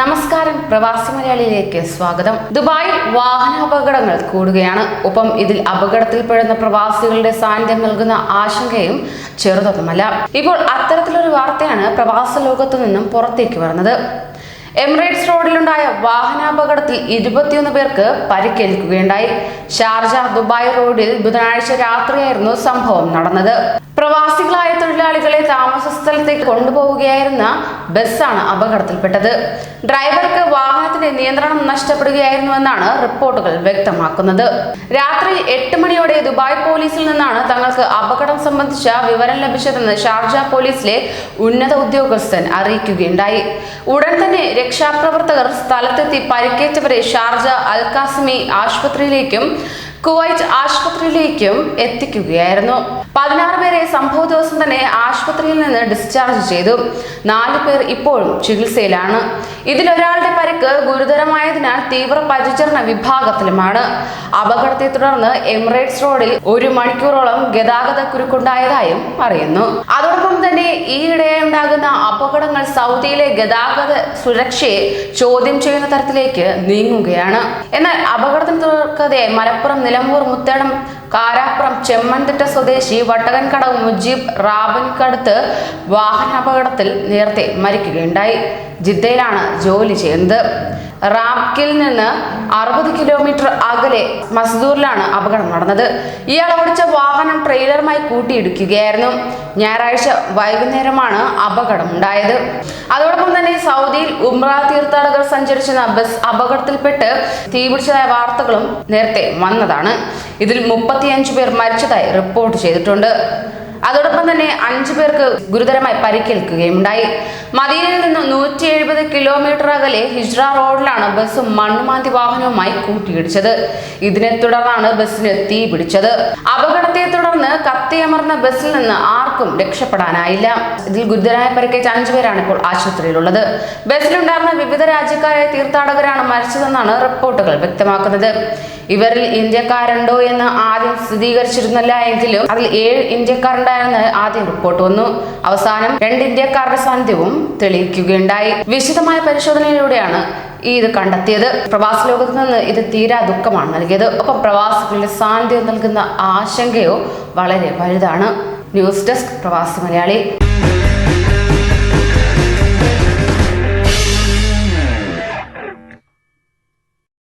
നമസ്കാരം. പ്രവാസി മലയാളിയിലേക്ക് സ്വാഗതം. ദുബായിൽ വാഹന അപകടങ്ങൾ കൂടുകയാണ്. ഒപ്പം ഇതിൽ അപകടത്തിൽപ്പെടുന്ന പ്രവാസികളുടെ സാന്നിധ്യം നൽകുന്ന ആശങ്കയും ചെറുതൊന്നുമല്ല ഇപ്പോൾ അത്തരത്തിലൊരു വാർത്തയാണ് പ്രവാസ ലോകത്തു നിന്നും പുറത്തേക്ക് വരുന്നത്. എമിറേറ്റ്സ് റോഡിലുണ്ടായ വാഹനാപകടത്തിൽ ഇരുപത്തിയൊന്ന് പേർക്ക് പരിക്കേൽക്കുകയുണ്ടായി. ഷാർജ ദുബായ് റോഡിൽ ബുധനാഴ്ച രാത്രിയായിരുന്നു സംഭവം നടന്നത്. പ്രവാസികളായ തൊഴിലാളികളെ താമസ സ്ഥലത്തേക്ക് കൊണ്ടുപോവുകയായിരുന്ന ബസ്സാണ് അപകടത്തിൽപ്പെട്ടത്. ഡ്രൈവർക്ക് വാഹനത്തിന്റെ നിയന്ത്രണം നഷ്ടപ്പെടുകയായിരുന്നുവെന്നാണ് റിപ്പോർട്ടുകൾ വ്യക്തമാക്കുന്നത്. രാത്രി എട്ട് മണിയോടെ ദുബായ് പോലീസിൽ നിന്നാണ് തങ്ങൾക്ക് അപകടം സംബന്ധിച്ച വിവരം ലഭിച്ചതെന്ന് ഷാർജ പോലീസിലെ ഉന്നത ഉദ്യോഗസ്ഥൻ അറിയിക്കുകയുണ്ടായി. ഉടൻ തന്നെ രക്ഷാപ്രവർത്തകർ സ്ഥലത്തെത്തി പരിക്കേറ്റവരെ ഷാർജ അൽകാസിമി ആശുപത്രിയിലേക്കും കുവൈറ്റ് ആശുപത്രിയിലേക്കും എത്തിക്കുകയായിരുന്നു. പതിനാറ് പേരെ സംഭവ ദിവസം തന്നെ ആശുപത്രിയിൽ നിന്ന് ഡിസ്ചാർജ് ചെയ്തു. നാല് പേർ ഇപ്പോഴും ചികിത്സയിലാണ്. ഇതിലൊരാളുടെ പരിക്ക് ഗുരുതരമായതിനാൽ തീവ്ര പരിചരണ വിഭാഗത്തിലുമാണ്. അപകടത്തെ തുടർന്ന് എമിറേറ്റ്സ് റോഡിൽ ഒരു മണിക്കൂറോളം ഗതാഗത കുരുക്കുണ്ടായതായും പറയുന്നു. അതോടൊപ്പം തന്നെ ഈയിടെ ഉണ്ടാകുന്ന അപകടങ്ങൾ സൗദിയിലെ ഗതാഗത സുരക്ഷയെ ചോദ്യം ചെയ്യുന്ന തരത്തിലേക്ക് നീങ്ങുകയാണ്. എന്നാൽ അപകടത്തിന് തുടർക്കതെ മലപ്പുറം നിലമ്പൂർ മുത്തേടം കാരാപ്പുറം ചെമ്മൻതിട്ട സ്വദേശി വട്ടകൻകടവ് മുജീബ് റാബൻകടുത്ത് വാഹനാപകടത്തിൽ നേരത്തെ മരിക്കുകയുണ്ടായി. ജിദ്ദയിലാണ് ജോലി ചെയ്യുന്നത് റാബ്കിൽ നിന്ന് അറുപത് കിലോമീറ്റർ അകലെ മസ്ദൂറിലാണ് അപകടം നടന്നത്. ഇയാൾ ഓടിച്ച വാഹനം ട്രെയിലറുമായി കൂട്ടിയിടിക്കുകയായിരുന്നു. ഞായറാഴ്ച വൈകുന്നേരമാണ് അപകടം ഉണ്ടായത് അതോടൊപ്പം തന്നെ സൗദിയിൽ ഉംറ തീർത്ഥാടകർ സഞ്ചരിച്ചിരുന്ന ബസ് അപകടത്തിൽപ്പെട്ട് തീപിടിച്ചതായ വാർത്തകളും നേരത്തെ വന്നതാണ്. ഇതിൽ മുപ്പത്തിയഞ്ചു പേർ മരിച്ചതായി റിപ്പോർട്ട് ചെയ്തിട്ടുണ്ട്. അതോടൊപ്പം തന്നെ അഞ്ചു പേർക്ക് ഗുരുതരമായി പരിക്കേൽക്കുകയുണ്ടായി മദീനയിൽ നിന്ന് നൂറ്റി എഴുപത് കിലോമീറ്റർ അകലെ ഹിജ്ര റോഡിലാണ് ബസ് മണ്ണുമാന്തി വാഹനവുമായി കൂട്ടിയിടിച്ചത്. ഇതിനെ തുടർന്നാണ് ബസ്സിന് തീ പിടിച്ചത്. അപകടത്തെ തുടർന്ന് കത്തിയമർന്ന ബസ്സിൽ നിന്ന് ആർക്കും രക്ഷപ്പെടാനായില്ല. ഇതിൽ ഗുരുതരമായി പരിക്കേറ്റ അഞ്ചു പേരാണ് ഇപ്പോൾ ആശുപത്രിയിലുള്ളത്. ബസ്സിലുണ്ടായിരുന്ന വിവിധ രാജ്യക്കാരായ തീർത്ഥാടകരാണ് മരിച്ചതെന്നാണ് റിപ്പോർട്ടുകൾ വ്യക്തമാക്കുന്നത്. ഇവരിൽ ഇന്ത്യക്കാരുണ്ടോ എന്ന് ആദ്യം സ്ഥിരീകരിച്ചിരുന്നില്ല എങ്കിലും അതിൽ ഏഴ് ഇന്ത്യക്കാരുണ്ടായെന്ന് ആദ്യം റിപ്പോർട്ട് വന്നു. അവസാനം രണ്ട് ഇന്ത്യക്കാരുടെ സാന്നിധ്യവും തെളിയിക്കുകയുണ്ടായി. വിശദമായ പരിശോധനയിലൂടെയാണ് ഇത് കണ്ടെത്തിയത്. പ്രവാസ ലോകത്ത് നിന്ന് ഇത് തീരാ ദുഃഖമാണ് നൽകിയത്. ഒപ്പം പ്രവാസികളുടെ സാന്നിധ്യം നൽകുന്ന ആശങ്കയോ വളരെ വലുതാണ്. ന്യൂസ് ഡെസ്ക് പ്രവാസി മലയാളി.